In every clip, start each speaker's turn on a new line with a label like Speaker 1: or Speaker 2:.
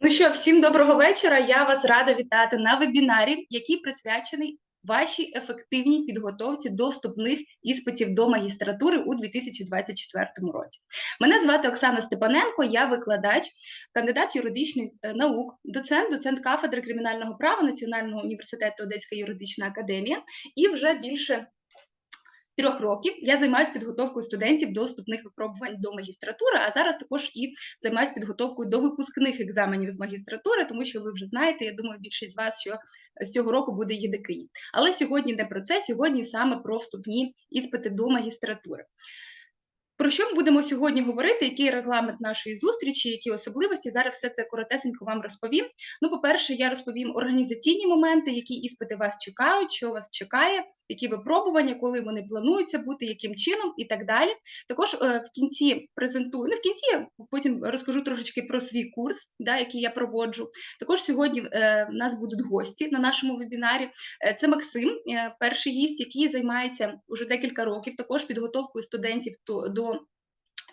Speaker 1: Ну що, всім доброго вечора. Я вас рада вітати на вебінарі, який присвячений вашій ефективній підготовці до вступних іспитів до магістратури у 2024 році. Мене звати Оксана Степаненко, я викладач, кандидат юридичних е, наук, доцент, доцент кафедри кримінального права Національного університету Одеська юридична академія і вже більше трьох років я займаюся підготовкою студентів до вступних випробувань до магістратури, а зараз також і займаюся підготовкою до випускних екзаменів з магістратури, тому що ви вже знаєте, я думаю, більшість з вас, що з цього року буде ЄДКІ. Але сьогодні не про це, сьогодні саме про вступні іспити до магістратури. Про що ми будемо сьогодні говорити? Який регламент нашої зустрічі, які особливості? Зараз все це коротесенько вам розповім. Ну, по-перше, я розповім організаційні моменти, які іспити вас чекають, що вас чекає, які випробування, коли вони плануються бути, яким чином і так далі. Також е, в кінці презентую, не в кінці, потім розкажу трошечки про свій курс, да, який я проводжу. Також сьогодні е, в нас будуть гості на нашому вебінарі. Е, це Максим, перший гість, який займається уже декілька років, також підготовкою студентів до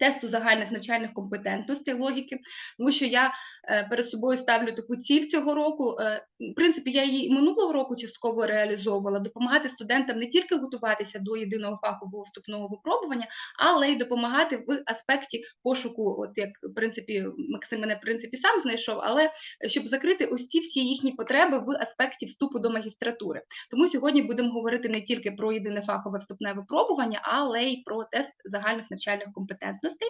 Speaker 1: тесту загальних навчальних компетентностей логіки, тому що я е, перед собою ставлю таку ціль цього року. Е, в принципі, я її минулого року частково реалізовувала, допомагати студентам не тільки готуватися до єдиного фахового вступного випробування, але й допомагати в аспекті пошуку, от як в принципі Максим мене в принципі сам знайшов, але щоб закрити ось ці всі їхні потреби в аспекті вступу до магістратури. Тому сьогодні будемо говорити не тільки про єдине фахове вступне випробування, але й про тест загальних навчальних компетентностей можливостей.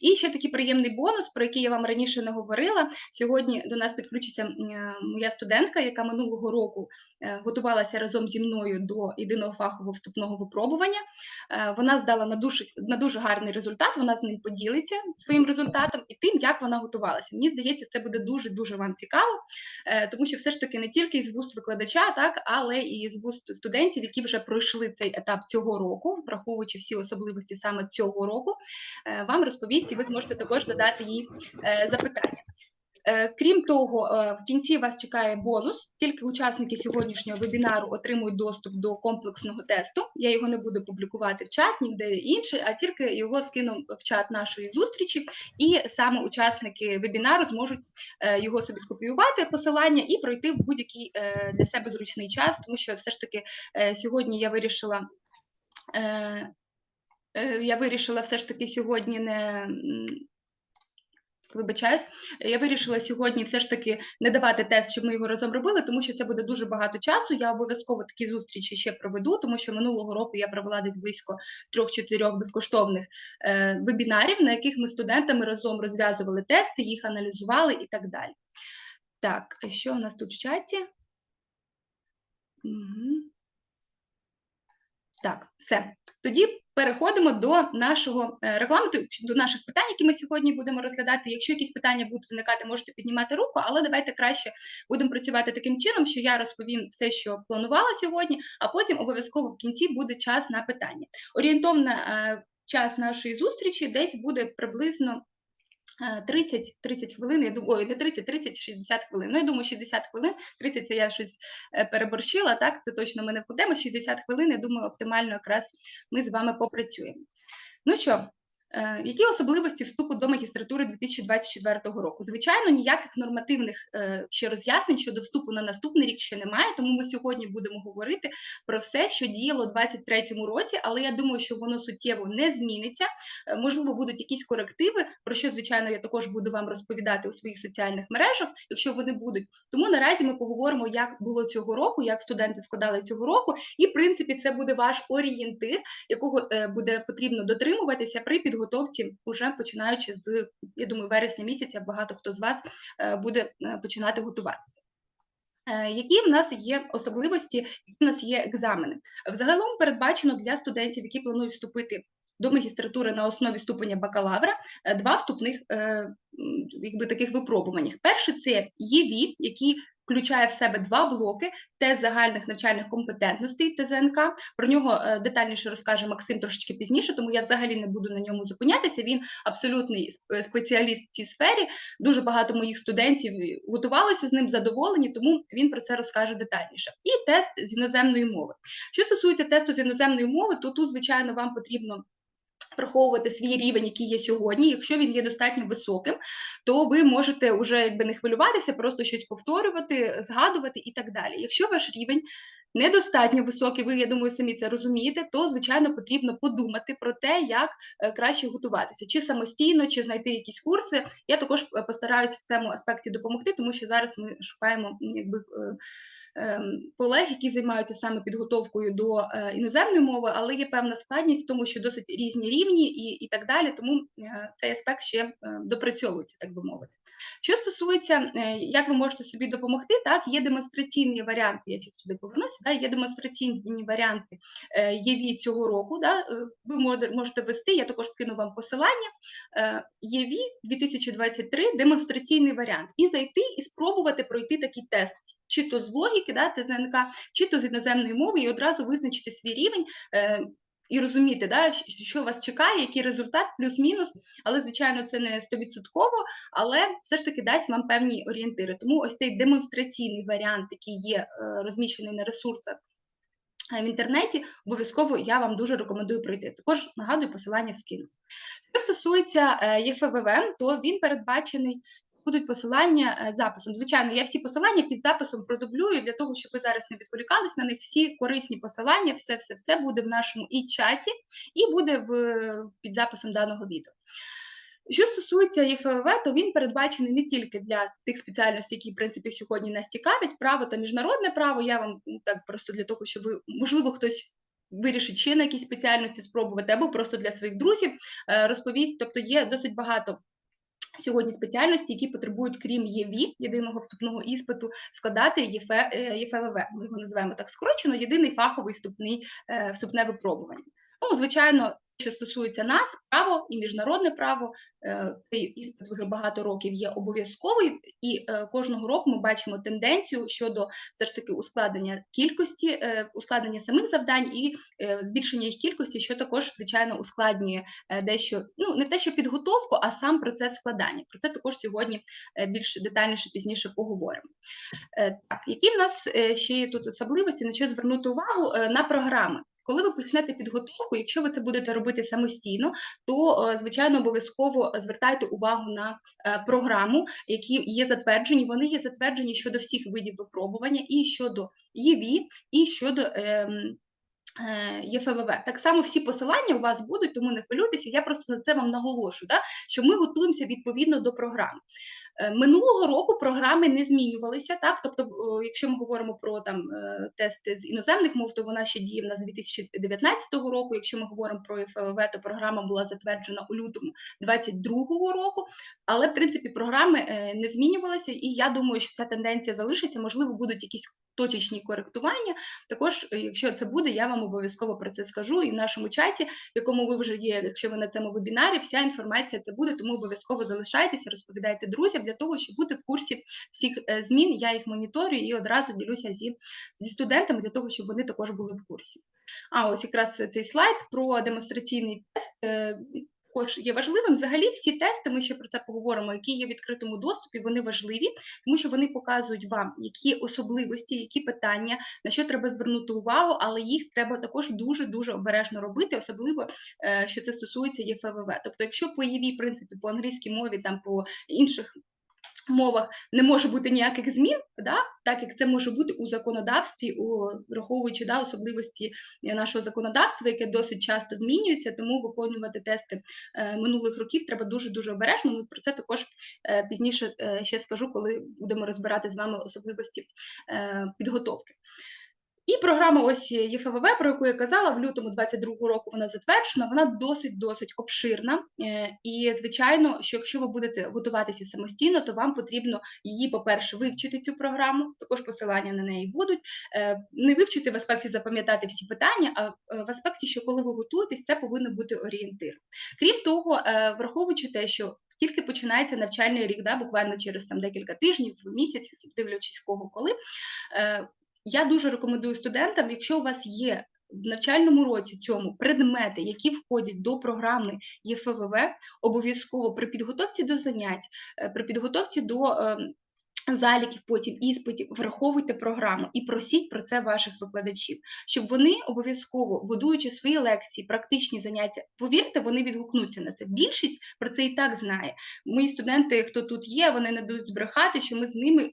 Speaker 1: І ще такий приємний бонус, про який я вам раніше не говорила. Сьогодні до нас підключиться моя студентка, яка минулого року е, готувалася разом зі мною до єдиного фахового вступного випробування. Е, вона здала на дуже, на дуже гарний результат. Вона з ним поділиться своїм результатом і тим, як вона готувалася. Мені здається, це буде дуже дуже вам цікаво, е, тому що все ж таки не тільки з вуст викладача, так але і з вуст студентів, які вже пройшли цей етап цього року, враховуючи всі особливості саме цього року. Е, вам розповість, і ви зможете також задати їй е, запитання. Е, крім того, в кінці вас чекає бонус. Тільки учасники сьогоднішнього вебінару отримують доступ до комплексного тесту. Я його не буду публікувати в чат, ніде інше, а тільки його скину в чат нашої зустрічі, і саме учасники вебінару зможуть його собі скопіювати посилання і пройти в будь-який для себе зручний час, тому що все ж таки сьогодні я вирішила Е, я вирішила все ж таки сьогодні не. Вибачаюсь, я вирішила сьогодні все ж таки не давати тест, щоб ми його разом робили, тому що це буде дуже багато часу. Я обов'язково такі зустрічі ще проведу, тому що минулого року я провела десь близько трьох-чотирьох безкоштовних е, вебінарів, на яких ми студентами разом розв'язували тести, їх аналізували і так далі. Так, що у нас тут в чаті? Угу. Так, все. Тоді переходимо до нашого е, регламенту, до наших питань, які ми сьогодні будемо розглядати. Якщо якісь питання будуть виникати, можете піднімати руку, але давайте краще будемо працювати таким чином, що я розповім все, що планувала сьогодні, а потім обов'язково в кінці буде час на питання. Орієнтовна е, час нашої зустрічі десь буде приблизно 30-30 хвилин, я думаю, ой, не 30, 30, 60 хвилин. Ну, я думаю, 60 хвилин, 30 це я щось е, переборщила, так, це точно ми не вкладемо, 60 хвилин, я думаю, оптимально якраз ми з вами попрацюємо. Ну що, Е, які особливості вступу до магістратури 2024 року? Звичайно, ніяких нормативних е, ще роз'яснень щодо вступу на наступний рік ще немає, тому ми сьогодні будемо говорити про все, що діяло у 2023 році, але я думаю, що воно суттєво не зміниться. Е, можливо, будуть якісь корективи, про що, звичайно, я також буду вам розповідати у своїх соціальних мережах, якщо вони будуть. Тому наразі ми поговоримо, як було цього року, як студенти складали цього року, і в принципі це буде ваш орієнтир, якого буде потрібно дотримуватися при підготовці підготовці, вже починаючи з я думаю, вересня місяця, багато хто з вас е, буде е, починати готуватися. Е, які в нас є особливості, які в нас є екзамени? Взагалом передбачено для студентів, які планують вступити до магістратури на основі ступеня бакалавра, два вступних якби таких випробувань. Перше це ЄВІ, які включає в себе два блоки: тест загальних навчальних компетентностей ТЗНК. Про нього е, детальніше розкаже Максим трошечки пізніше, тому я взагалі не буду на ньому зупинятися. Він абсолютний е, спеціаліст в цій сфері. Дуже багато моїх студентів готувалися з ним задоволені, тому він про це розкаже детальніше. І тест з іноземної мови. Що стосується тесту з іноземної мови, то тут, звичайно, вам потрібно враховувати свій рівень, який є сьогодні. Якщо він є достатньо високим, то ви можете вже якби не хвилюватися, просто щось повторювати, згадувати і так далі. Якщо ваш рівень недостатньо високий, ви, я думаю, самі це розумієте, то звичайно потрібно подумати про те, як е, краще готуватися, чи самостійно, чи знайти якісь курси. Я також е, постараюсь в цьому аспекті допомогти, тому що зараз ми шукаємо якби. Ем, Колег, які займаються саме підготовкою до е, іноземної мови, але є певна складність в тому, що досить різні рівні і і так далі. Тому е, цей аспект ще е, допрацьовується, так би мовити. Що стосується, як ви можете собі допомогти, так є демонстраційні варіанти. Я тут сюди повернуся. Да, є демонстраційні варіанти ЄВІ цього року. Е, ви можете ввести, я також скину вам посилання. ЄВІ 2023 демонстраційний варіант, і зайти і спробувати пройти такий тест. Чи то з логіки, да, ТЗНК, чи то з іноземної мови, і одразу визначити свій рівень, і розуміти, да, що вас чекає, який результат, плюс-мінус. Але, звичайно, це не стовідсотково, але все ж таки дасть вам певні орієнтири. Тому ось цей демонстраційний варіант, який є е, розміщений на ресурсах. Е, в інтернеті обов'язково я вам дуже рекомендую пройти. Також нагадую посилання скину. Що стосується е, ЄФВВ, то він передбачений будуть посилання е, записом. Звичайно, я всі посилання під записом продублюю для того, щоб ви зараз не відволікались на них. Всі корисні посилання, все все все буде в нашому і чаті, і буде в під записом даного відео. Що стосується ЄФВВ, то він передбачений не тільки для тих спеціальностей, які в принципі сьогодні нас цікавлять, право та міжнародне право. Я вам ну, так просто для того, щоб ви можливо хтось. Вирішить ще на якісь спеціальності спробувати, або просто для своїх друзів е, розповість. Тобто є досить багато Сьогодні спеціальності, які потребують, крім ЄВІ, єдиного вступного іспиту, складати ЄФЕ, е, ЄФВВ. Ми його називаємо так скорочено, єдиний фаховий вступний е, вступне випробування. Ну, звичайно, що стосується нас, право і міжнародне право, е, цей вже багато років є обов'язковий, і е, кожного року ми бачимо тенденцію щодо все ж таки ускладнення кількості, е, ускладнення самих завдань і збільшення їх кількості, що також звичайно ускладнює дещо, ну не те, що підготовку, а сам процес складання. Про це також сьогодні більш детальніше пізніше поговоримо. Так, які в нас ще є тут особливості, на що звернути увагу на програми. Коли ви почнете підготовку, якщо ви це будете робити самостійно, то е, звичайно обов'язково звертайте увагу на е, програму, які є затверджені. Вони є затверджені щодо всіх видів випробування, і щодо ЄВІ, і щодо ем, ЄФВВ. Так само всі посилання у вас будуть, тому не хвилюйтеся. Я просто на це вам наголошую, да, що ми готуємося відповідно до програми. Е, минулого року програми не змінювалися, так тобто, якщо ми говоримо про там е, тести з іноземних мов, то вона ще діє в нас з 2019 року. Якщо ми говоримо про ФВВ, то програма була затверджена у лютому 2022 року. Але в принципі програми е, не змінювалися, і я думаю, що ця тенденція залишиться. Можливо, будуть якісь точечні коректування. Також, якщо це буде, я вам обов'язково про це скажу. І в нашому чаті, в якому ви вже є, якщо ви на цьому вебінарі, вся інформація це буде, тому обов'язково залишайтеся, розповідайте друзям для того, щоб бути в курсі всіх е, змін. Я їх моніторю і одразу ділюся зі, зі студентами для того, щоб вони також були в курсі. А ось якраз цей слайд про демонстраційний тест. Також є важливим. Взагалі, всі тести, ми ще про це поговоримо, які є в відкритому доступі, вони важливі, тому що вони показують вам, які особливості, які питання, на що треба звернути увагу, але їх треба також дуже дуже обережно робити, особливо е, що це стосується ЄФВВ. Тобто, якщо по ЄВІ, в принципі, по англійській мові, там по інших мовах не може бути ніяких змін, да, так як це може бути у законодавстві, у враховуючи да, особливості нашого законодавства, яке досить часто змінюється, тому виконувати тести е, минулих років треба дуже дуже обережно. Ми про це також е, пізніше е, ще скажу, коли будемо розбирати з вами особливості е, підготовки. І програма ось ЄФВВ, про яку я казала, в лютому 22-го року вона затверджена, вона досить-досить обширна. Е, і, звичайно, що якщо ви будете готуватися самостійно, то вам потрібно її, по-перше, вивчити цю програму, також посилання на неї будуть. Е, не вивчити в аспекті запам'ятати всі питання, а е, в аспекті, що коли ви готуєтесь, це повинно бути орієнтир. Крім того, враховуючи те, що тільки починається навчальний рік, да, буквально через там декілька тижнів, місяць, дивлячись кого коли. Я дуже рекомендую студентам, якщо у вас є в навчальному році цьому предмети, які входять до програми ЄФВВ, обов'язково при підготовці до занять, е, при підготовці до ем, заліків, потім іспитів, враховуйте програму і просіть про це ваших викладачів, щоб вони обов'язково, будуючи свої лекції, практичні заняття, повірте, вони відгукнуться на це. Більшість про це і так знає. Мої студенти, хто тут є, вони не дадуть збрехати, що ми з ними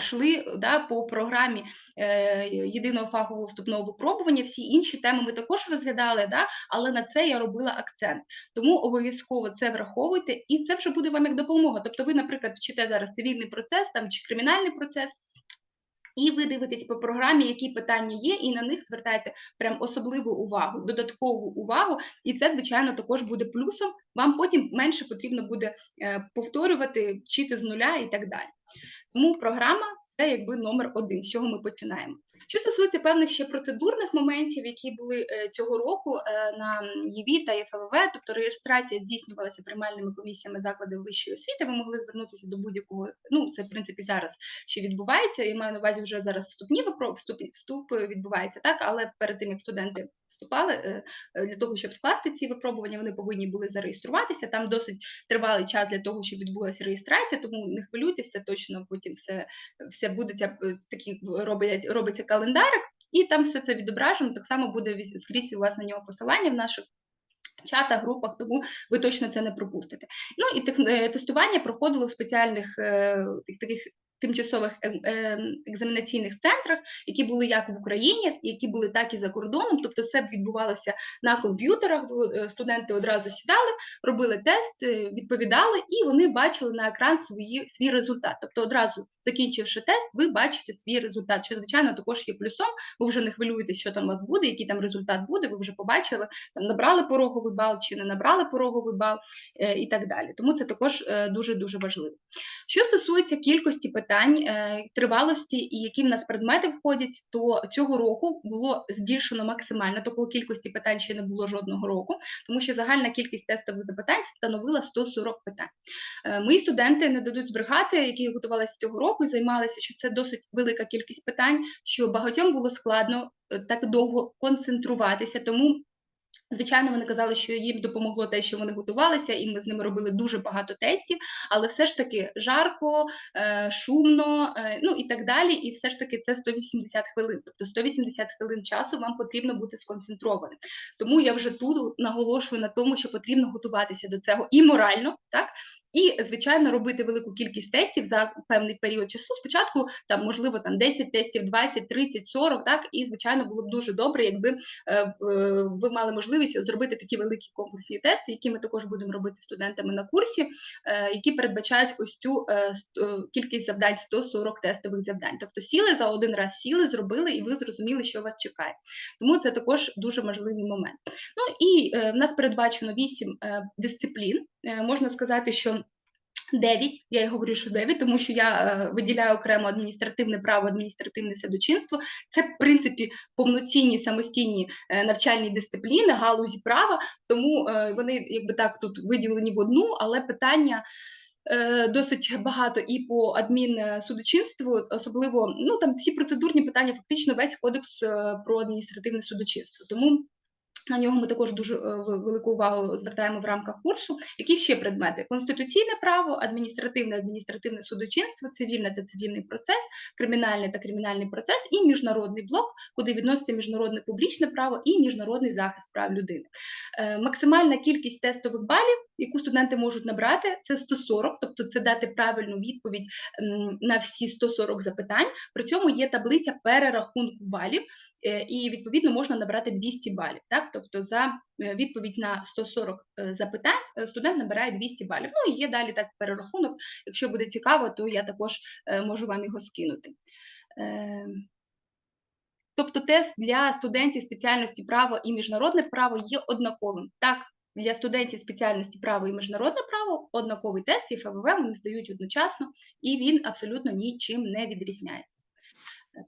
Speaker 1: йшли да, по програмі е, єдиного фахового вступного випробування. Всі інші теми ми також розглядали, да, але на це я робила акцент. Тому обов'язково це враховуйте, і це вже буде вам як допомога. Тобто, ви, наприклад, вчите зараз цивільний процес там чи кримінальний процес. І ви дивитесь по програмі, які питання є, і на них звертаєте прям особливу увагу, додаткову увагу, і це, звичайно, також буде плюсом. Вам потім менше потрібно буде е, повторювати, вчити з нуля і так далі. Тому програма це якби номер один, з чого ми починаємо. Що стосується певних ще процедурних моментів, які були е, цього року е, на ЄВІ та ЄФВВ, тобто реєстрація здійснювалася приймальними комісіями закладів вищої освіти, ви могли звернутися до будь-якого. Ну це в принципі зараз ще відбувається. Я маю на увазі вже зараз вступні вступ, вступ відбувається так, але перед тим як студенти вступали е, для того, щоб скласти ці випробування, вони повинні були зареєструватися. Там досить тривалий час для того, щоб відбулася реєстрація, тому не хвилюйтеся, точно потім все все буде такі роблять робиться календарик, і там все це відображено. Так само буде скрізь у вас на нього посилання в наших. Чатах, групах, тому ви точно це не пропустите. Ну і е, тестування проходило в спеціальних е, таких тимчасових ем, ем, екзаменаційних центрах, які були як в Україні, які були так і за кордоном. Тобто, все відбувалося на комп'ютерах. Е, студенти одразу сідали, робили тест, е, відповідали, і вони бачили на екран свої свій результат. Тобто, одразу закінчивши тест, ви бачите свій результат. Що звичайно також є плюсом. Ви вже не хвилюєтесь, що там у вас буде, який там результат буде. Ви вже побачили, там набрали пороговий бал чи не набрали пороговий бал е, і так далі. Тому це також дуже дуже важливо. Що стосується кількості питань питань е, тривалості і які в нас предмети входять, то цього року було збільшено максимально такої кількості питань ще не було жодного року, тому що загальна кількість тестових запитань становила 140 питань. Е, мої студенти не дадуть збрехати, які готувалися цього року і займалися, що це досить велика кількість питань, що багатьом було складно е, так довго концентруватися, тому. Звичайно, вони казали, що їм допомогло те, що вони готувалися, і ми з ними робили дуже багато тестів, але все ж таки жарко, е, шумно, е, ну і так далі. І все ж таки це 180 хвилин. Тобто 180 хвилин часу вам потрібно бути сконцентрованим. Тому я вже тут наголошую на тому, що потрібно готуватися до цього і морально, так і, звичайно, робити велику кількість тестів за певний період часу. Спочатку там, можливо, там 10 тестів, 20, 30, 40, так і звичайно було б дуже добре, якби е, е, ви мали можливість зробити такі великі комплексні тести, які ми також будемо робити студентами на курсі, е, які передбачають ось цю е, е кількість завдань 140 тестових завдань. Тобто сіли за один раз сіли, зробили, і ви зрозуміли, що вас чекає. Тому це також дуже важливий момент. Ну і е, в нас передбачено 8 е, дисциплін. Е, можна сказати, що 9, я й говорю, що 9, тому що я е, виділяю окремо адміністративне право, адміністративне судочинство. Це, в принципі, повноцінні самостійні е, навчальні дисципліни, галузі права, тому вони якби так тут виділені в одну, але питання. Досить багато і по адмінсудочинству, особливо ну там всі процедурні питання, фактично весь кодекс про адміністративне судочинство. Тому на нього ми також дуже е, велику увагу звертаємо в рамках курсу. Які ще предмети? Конституційне право, адміністративне, адміністративне судочинство, цивільне та цивільний процес, кримінальний та кримінальний процес і міжнародний блок, куди відноситься міжнародне публічне право і міжнародний захист прав людини. Е, максимальна кількість тестових балів, яку студенти можуть набрати, це 140, тобто це дати правильну відповідь на всі 140 запитань. При цьому є таблиця перерахунку балів, е, і відповідно можна набрати 200 балів. Так? Тобто за е, відповідь на 140 е, запитань е, студент набирає 200 балів. Ну і є далі так перерахунок. Якщо буде цікаво, то я також можу вам його скинути. Тобто тест для студентів спеціальності право і міжнародне право є однаковим. Так, для студентів спеціальності право і міжнародне право однаковий тест і ФВВ вони здають одночасно, і він абсолютно нічим не відрізняється.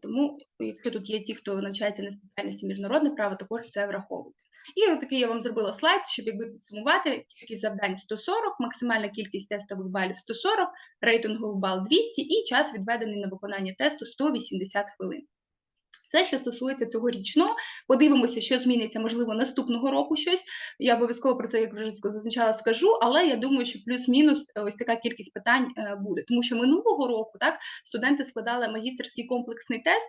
Speaker 1: Тому, якщо тут є ті, хто навчається на спеціальності міжнародне право, також це враховують. І такий я вам зробила слайд, щоб якби підсумувати кількість завдань 140, максимальна кількість тестових балів 140, рейтинговий бал 200 і час відведений на виконання тесту 180 хвилин. Це що стосується цьогорічного. Подивимося, що зміниться, можливо, наступного року щось. Я обов'язково про це, як вже зазначала, скажу, але я думаю, що плюс-мінус е, ось така кількість питань е, буде. Тому що минулого року так студенти складали магістерський комплексний тест.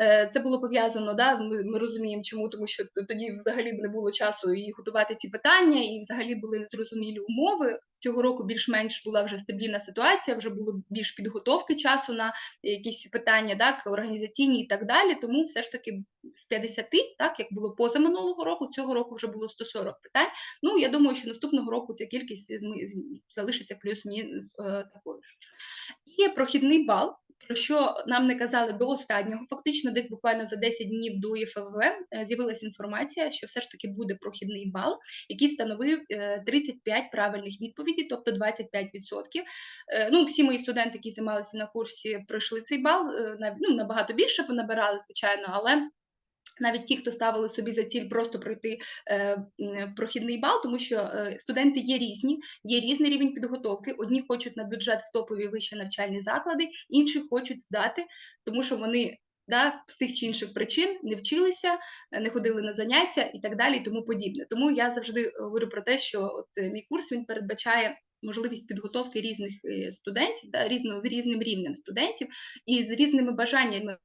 Speaker 1: Е, Це було пов'язано, да, ми, ми розуміємо, чому, тому що тоді взагалі не було часу і готувати ці питання, і взагалі були незрозумілі умови. Цього року більш-менш була вже стабільна ситуація, вже було більш підготовки часу на якісь питання, так, організаційні і так далі. Тому все ж таки з 50, так, як було поза минулого року, цього року вже було 140 питань. Ну, я думаю, що наступного року ця кількість залишиться плюс-мінус е, такою ж. І прохідний бал, про що нам не казали до останнього, фактично, десь буквально за 10 днів до ЄФВ е, з'явилася інформація, що все ж таки буде прохідний бал, який становив е, 35 правильних відповідей, тобто 25%. Е, Ну, всі мої студенти, які займалися на курсі, пройшли цей бал, е, ну, набагато більше понабирали, звичайно, але навіть ті, хто ставили собі за ціль просто пройти е, прохідний бал, тому що е, студенти є різні, є різний рівень підготовки. Одні хочуть на бюджет в топові вищі навчальні заклади, інші хочуть здати, тому що вони да, з тих чи інших причин не вчилися, не ходили на заняття і так далі, і тому подібне. Тому я завжди е, говорю про те, що от е, мій курс він передбачає. Можливість підготовки різних е, студентів, да, різно, з різним рівнем студентів і з різними бажаннями